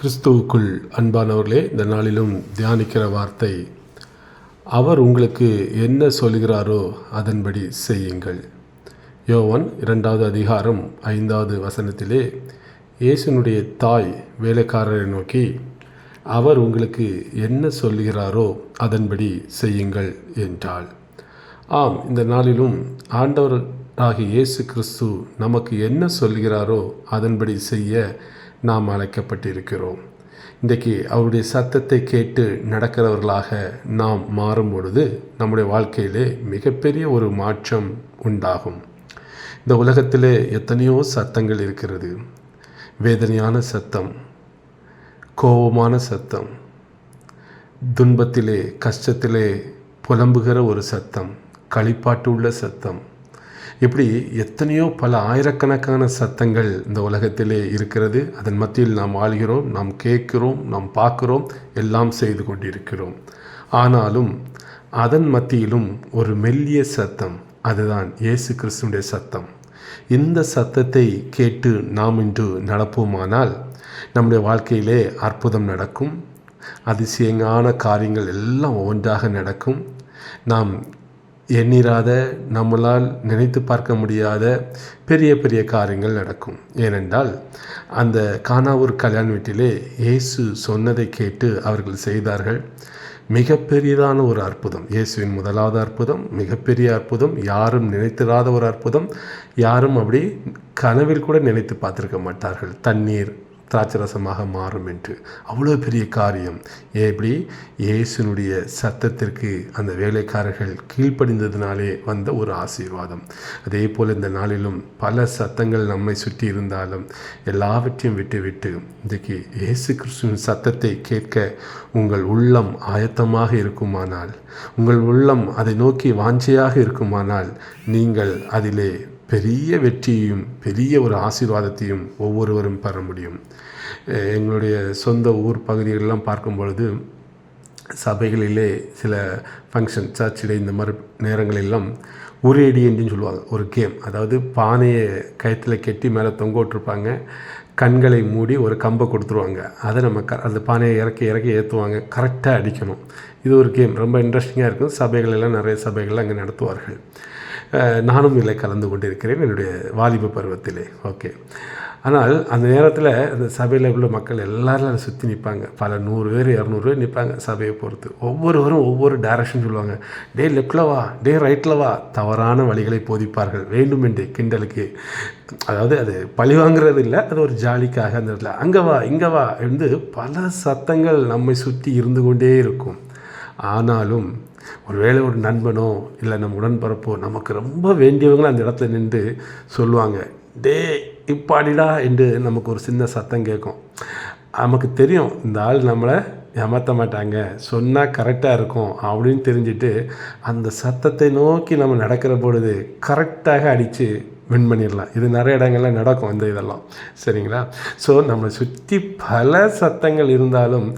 கிறிஸ்துவுக்குள் அன்பானவர்களே இந்த நாளிலும் தியானிக்கிற வார்த்தை அவர் உங்களுக்கு என்ன சொல்கிறாரோ அதன்படி செய்யுங்கள். யோவன் இரண்டாவது அதிகாரம் ஐந்தாவது வசனத்திலே இயேசுனுடைய தாய் வேலைக்காரரை நோக்கி அவர் உங்களுக்கு என்ன சொல்கிறாரோ அதன்படி செய்யுங்கள் என்றாள். ஆம் இந்த நாளிலும் ஆண்டவராகிய இயேசு கிறிஸ்து நமக்கு என்ன சொல்கிறாரோ அதன்படி செய்ய நாம் அழைக்கப்பட்டிருக்கிறோம். இன்றைக்கு அவருடைய சத்தத்தை கேட்டு நடக்கிறவர்களாக நாம் மாறும் பொழுது நம்முடைய வாழ்க்கையிலே மிகப்பெரிய ஒரு மாற்றம் உண்டாகும். இந்த உலகத்திலே எத்தனையோ சத்தங்கள் இருக்கிறது. வேதனையான சத்தம் கோபமான சத்தம் துன்பத்திலே கஷ்டத்திலே புலம்புகிற ஒரு சத்தம் களிப்பாட்டு உள்ள சத்தம் இப்படி எத்தனையோ பல ஆயிரக்கணக்கான சத்தங்கள் இந்த உலகத்திலே இருக்கிறது. அதன் மத்தியில் நாம் வாழ்கிறோம் நாம் கேட்கிறோம் நாம் பார்க்கிறோம் எல்லாம் செய்து கொண்டிருக்கிறோம். ஆனாலும் அதன் மத்தியிலும் ஒரு மெல்லிய சத்தம் அதுதான் இயேசு கிறிஸ்துடைய சத்தம். இந்த சத்தத்தை கேட்டு நாம் இன்று நடப்போமானால் நம்முடைய வாழ்க்கையிலே அற்புதம் நடக்கும். அதிசயங்கான காரியங்கள் எல்லாம் ஒன்றாக நடக்கும். நாம் எண்ணிராத நம்மளால் நினைத்து பார்க்க முடியாத பெரிய பெரிய காரியங்கள் நடக்கும். ஏனென்றால் அந்த காணாவூர் கல்யாண வீட்டிலே இயேசு சொன்னதை கேட்டு அவர்கள் செய்தார்கள். மிகப்பெரியதான ஒரு அற்புதம். இயேசுவின் முதலாவது அற்புதம் மிகப்பெரிய அற்புதம். யாரும் நினைத்திராத ஒரு அற்புதம். யாரும் அப்படி கனவில் கூட நினைத்து பார்த்துருக்க மாட்டார்கள். தண்ணீர் திராட்சரசமாக மாறும் என்று. அவ்வளோ பெரிய காரியம். எப்படி இயேசுனுடைய சத்தத்திற்கு அந்த வேலைக்காரர்கள் கீழ்ப்படிந்ததினாலே வந்த ஒரு ஆசீர்வாதம். அதே போல் இந்த நாளிலும் பல சத்தங்கள் நம்மை சுற்றி இருந்தாலும் எல்லாவற்றையும் விட்டுவிட்டு இன்றைக்கு இயேசு கிறிஸ்துவின் சத்தத்தை கேட்க உங்கள் உள்ளம் ஆயத்தமாக இருக்குமானால் உங்கள் உள்ளம் அதை நோக்கி வாஞ்சையாக இருக்குமானால் நீங்கள் அதிலே பெரிய வெற்றியையும் பெரிய ஒரு ஆசீர்வாதத்தையும் ஒவ்வொருவரும் பெற முடியும். எங்களுடைய சொந்த ஊர் பகுதிகளெல்லாம் பார்க்கும் பொழுது சபைகளிலே சில ஃபங்க்ஷன் சர்ச்சிடே இந்த மாதிரி நேரங்களெல்லாம் உரேடி சொல்லுவாங்க. ஒரு கேம் அதாவது பானையை கயத்தில் கெட்டி மேலே தொங்க விட்டுருப்பாங்க. கண்களை மூடி ஒரு கம்பை கொடுத்துருவாங்க. அதை நம்ம க அந்த பானையை இறக்கி இறக்கி ஏற்றுவாங்க. கரெக்டாக அடிக்கணும். இது ஒரு கேம் ரொம்ப இன்ட்ரெஸ்டிங்காக இருக்கும். சபைகளெல்லாம் நிறைய சபைகள் அங்கே நடத்துவார்கள். நானும் இதில் கலந்து கொண்டிருக்கிறேன் என்னுடைய வாலிப பருவத்திலே. ஓகே. ஆனால் அந்த நேரத்தில் அந்த சபையில் உள்ள மக்கள் எல்லோரும் அதை சுற்றி நிற்பாங்க பல நூறு பேர் இரநூறு பேர் நிற்பாங்க சபையை பொறுத்து. ஒவ்வொருவரும் ஒவ்வொரு டைரக்ஷன் சொல்லுவாங்க. டே லெஃப்டில் வா டே ரைட்டில் வா. தவறான வழிகளை போதிப்பார்கள். வேண்டுமென்றே கிண்டலுக்கு. அதாவது அது பழி வாங்குறது இல்லை அது ஒரு ஜாலிக்காக அந்த இடத்துல. அங்கே வா இங்கே வா என்று பல சத்தங்கள் நம்மை சுற்றி இருந்து கொண்டே இருக்கும். ஆனாலும் ஒருவேளை ஒரு நண்பனோ இல்லை நம்ம உடன்பிறப்போ நமக்கு ரொம்ப வேண்டியவங்களும் அந்த இடத்துல நின்று சொல்லுவாங்க டே இப்பாடிடா என்று நமக்கு ஒரு சின்ன சத்தம் கேட்கும். நமக்கு தெரியும் இந்த ஆள் நம்மளை ஏமாற்ற மாட்டாங்க சொன்னால் கரெக்டாக இருக்கும் அப்படின்னு தெரிஞ்சுட்டு அந்த சத்தத்தை நோக்கி நம்ம நடக்கிற பொழுது கரெக்டாக அடித்து வின் பண்ணிடலாம். இது நிறைய இடங்களில் நடக்கும் இந்த இதெல்லாம். சரிங்களா? ஸோ நம்மளை சுற்றி பல சத்தங்கள் இருந்தாலும்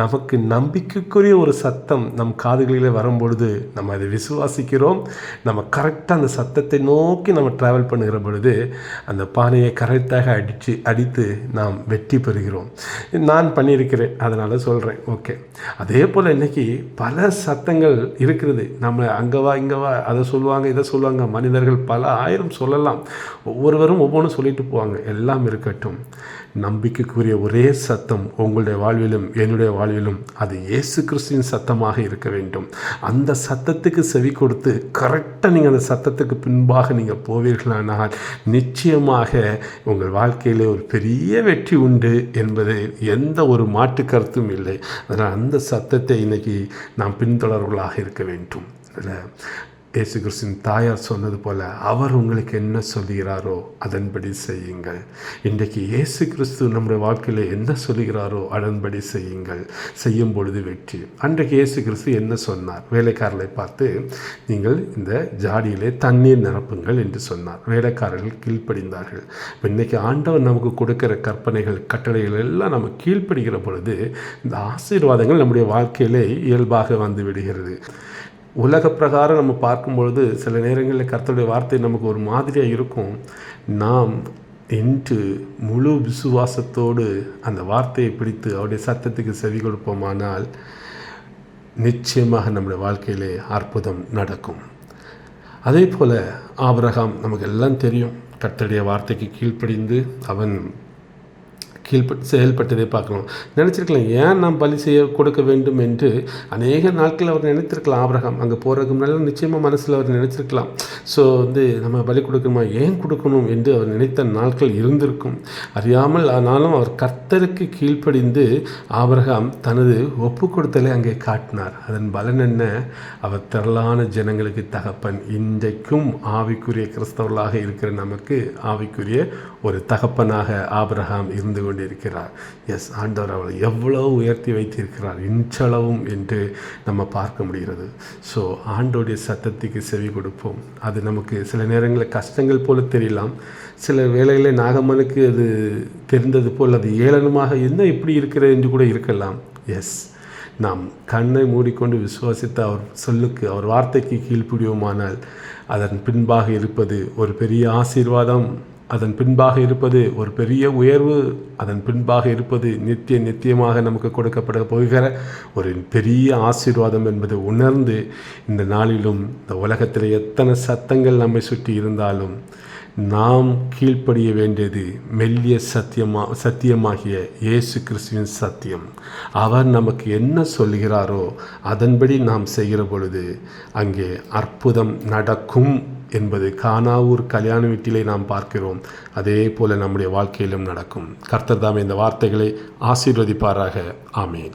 நமக்கு நம்பிக்கைக்குரிய ஒரு சத்தம் நம் காதுகளிலே வரும்பொழுது நம்ம அதை விசுவாசிக்கிறோம். நம்ம கரெக்டாக அந்த சத்தத்தை நோக்கி நம்ம ட்ராவல் பண்ணுகிற பொழுது அந்த பானையை கரெக்டாக அடித்து அடித்து நாம் வெற்றி பெறுகிறோம். நான் பண்ணியிருக்கிறேன். அதனால் சொல்கிறேன் ஓகே அதே போல் இன்றைக்கி பல சத்தங்கள் இருக்கிறது. நம்ம அங்கே வா இங்கே வா அதை சொல்லுவாங்க இதை சொல்லுவாங்க. மனிதர்கள் பல ஆயிரம் சொல்லலாம். ஒவ்வொருவரும் ஒவ்வொன்றும் சொல்லிட்டு போவாங்க. எல்லாம் இருக்கட்டும். நம்பிக்கைக்குரிய ஒரே சத்தம் உங்களுடைய வாழ்விலும் என்னுடைய வாழ்விலும் அது இயேசு கிறிஸ்துவின் சத்தமாக இருக்க வேண்டும். அந்த சத்தத்துக்கு செவி கொடுத்து கரெக்டாக நீங்கள் அந்த சத்தத்துக்கு பின்பாக நீங்கள் போவீர்களானால் நிச்சயமாக உங்கள் வாழ்க்கையிலே ஒரு பெரிய வெற்றி உண்டு என்பது எந்த ஒரு மாற்று கருத்தும் இல்லை. அதனால் அந்த சத்தத்தை இன்றைக்கி நாம் பின்தொடர்வர்களாக இருக்க வேண்டும். அதில் இயேசு கிறிஸ்தின் தாயார் சொன்னது போல் அவர் உங்களுக்கு என்ன சொல்கிறாரோ அதன்படி செய்யுங்கள். இன்றைக்கு இயேசு கிறிஸ்து நம்முடைய வாழ்க்கையில் என்ன சொல்கிறாரோ அதன்படி செய்யுங்கள். செய்யும் பொழுது வெற்றி. அன்றைக்கு இயேசு கிறிஸ்து என்ன சொன்னார்? வேலைக்காரர்களை பார்த்து நீங்கள் இந்த ஜாடியிலே தண்ணீர் நிரப்புங்கள் என்று சொன்னார். வேலைக்காரர்கள் கீழ்ப்படிந்தார்கள். இப்போ இன்றைக்கி ஆண்டவர் நமக்கு கொடுக்கிற கற்பனைகள் கட்டளைகள் எல்லாம் நம்ம கீழ்ப்படுகிற பொழுது இந்த ஆசீர்வாதங்கள் நம்முடைய வாழ்க்கையிலே இயல்பாக வந்து விடுகிறது. உலக பிரகாரம் நம்ம பார்க்கும்பொழுது சில நேரங்களில் கர்த்தருடைய வார்த்தை நமக்கு ஒரு மாதிரியாக இருக்கும். நாம் என்று முழு விசுவாசத்தோடு அந்த வார்த்தையை பிடித்து அவருடைய சத்தத்துக்கு செவி கொடுப்போமானால் நிச்சயமாக நம்முடைய வாழ்க்கையிலே அற்புதம் நடக்கும். அதே போல் ஆபிரகாம் நமக்கு எல்லாம் தெரியும். கர்த்தருடைய வார்த்தைக்கு கீழ்ப்படிந்து அவன் கீழ்பட் செயல்பட்டதை பார்க்கலாம். நினச்சிருக்கலாம் ஏன் நாம் பலி செய்ய கொடுக்க வேண்டும் என்று? அநேக நாட்கள் அவர் நினைத்திருக்கலாம் ஆபிரகாம். அங்கே போகிறதுக்கு முன்னாடி நிச்சயமாக மனசில் அவர் நினச்சிருக்கலாம். ஸோ வந்து நம்ம பலி கொடுக்கணுமா? ஏன் கொடுக்கணும் என்று அவர் நினைத்த நாட்கள் இருந்திருக்கும். அறியாமல் ஆனாலும் அவர் கர்த்தருக்கு கீழ்ப்படிந்து ஆபிரகாம் தனது ஒப்பு கொடுத்தலை அங்கே காட்டினார். அதன் பலன் என்ன? அவர் திரளான ஜனங்களுக்கு தகப்பன். இன்றைக்கும் ஆவிக்குரிய கிறிஸ்தவர்களாக இருக்கிற நமக்கு ஆவிக்குரிய ஒரு தகப்பனாக ஆபிரகாம் இருந்து கொண்டு கொண்டிருக்கிறார். எஸ் ஆண்டவர் அவளை எவ்வளோ உயர்த்தி வைத்திருக்கிறார். இன்றளவும் என்று நம்ம பார்க்க முடிகிறது. ஸோ ஆண்டோடைய சத்தத்துக்கு செவி கொடுப்போம். அது நமக்கு சில நேரங்களில் கஷ்டங்கள் போல தெரியலாம். சில வேளைகளில் நாகம்மனுக்கு அது தெரிந்தது போல் அது ஏளனமாக என்ன இப்படி இருக்கிறது என்று கூட இருக்கலாம். எஸ் நாம் கண்ணை மூடிக்கொண்டு விசுவாசித்த அவர் சொல்லுக்கு அவர் வார்த்தைக்கு கீழ்ப்பிடியோமானால் அதன் பின்பாக இருப்பது ஒரு பெரிய ஆசீர்வாதம். அதன் பின்பாக இருப்பது ஒரு பெரிய உயர்வு. அதன் பின்பாக இருப்பது நித்திய நித்தியமாக நமக்கு கொடுக்கப்பட போகிற ஒரு பெரிய ஆசீர்வாதம் என்பதை உணர்ந்து இந்த நாளிலும் இந்த உலகத்தில் எத்தனை சத்தங்கள் நம்மை சுற்றி இருந்தாலும் நாம் கீழ்ப்படிய வேண்டியது மெல்லிய சத்தியமா சத்தியமாகிய இயேசு கிறிஸ்துவின் சத்தியம். அவர் நமக்கு என்ன சொல்கிறாரோ அதன்படி நாம் செய்கிற பொழுது அங்கே அற்புதம் நடக்கும். என்பது கானாவூர் கல்யாண வீட்டிலே நாம் பார்க்கிறோம். அதே போல நம்முடைய வாழ்க்கையிலும் நடக்கும். கர்த்தர் தாம் இந்த வார்த்தைகளை ஆசீர்வதிப்பாராக. ஆமேன்.